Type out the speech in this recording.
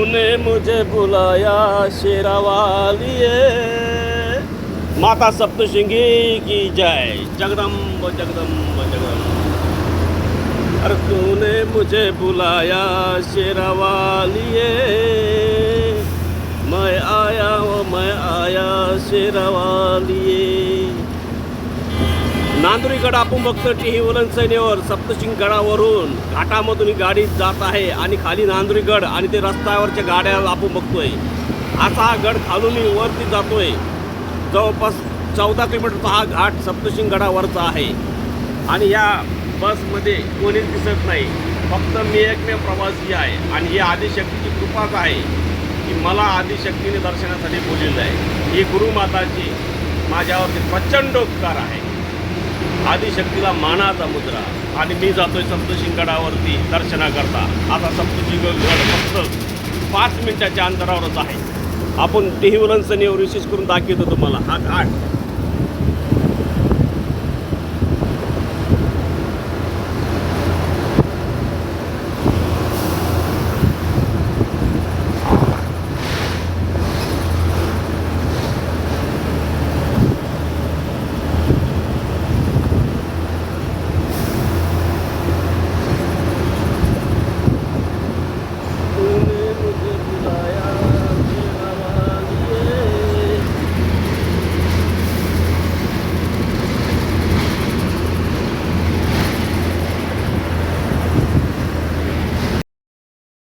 तूने मुझे बुलाया शेरावालिए माता सप्तशृंगी की जय। जगदम्ब जगदम्ब जगदम्ब। अरे तूने मुझे बुलाया शेरावालिए मैं आया वो मैं आया शेरावालिए नांदुरीगड आपण बघतो टी ही उलन सप्तशिंग गडावरून घाटामधून ही गाडी जात आहे आणि खाली नांदुरीगड आणि ते रस्त्यावरच्या गाड्या आपण बघतोय. असा हा गड खालून वरती जातोय. जवळपास चौदा किलोमीटरचा हा घाट सप्तशिंग गडावरचा आहे. आणि या बसमध्ये कोणीच दिसत नाही. फक्त मी एकमेव प्रवासी आहे आणि ही आदिशक्तीची कृपाच आहे की मला आदिशक्तीने दर्शनासाठी बोललेलं आहे. ही गुरुमाताची माझ्यावरती प्रचंड उपकार आहे. आदिशक्तीला मानाचा मुद्रा. आणि मी जातोय सप्तशिंगडावरती दर्शनाकरता आता सप्तशिंग गड फक्त पाच मिनिटाच्या अंतरावरच आहे. आपण टिहीवलन सनीवर विशेष करून दाखवतो तुम्हाला. हा घाट.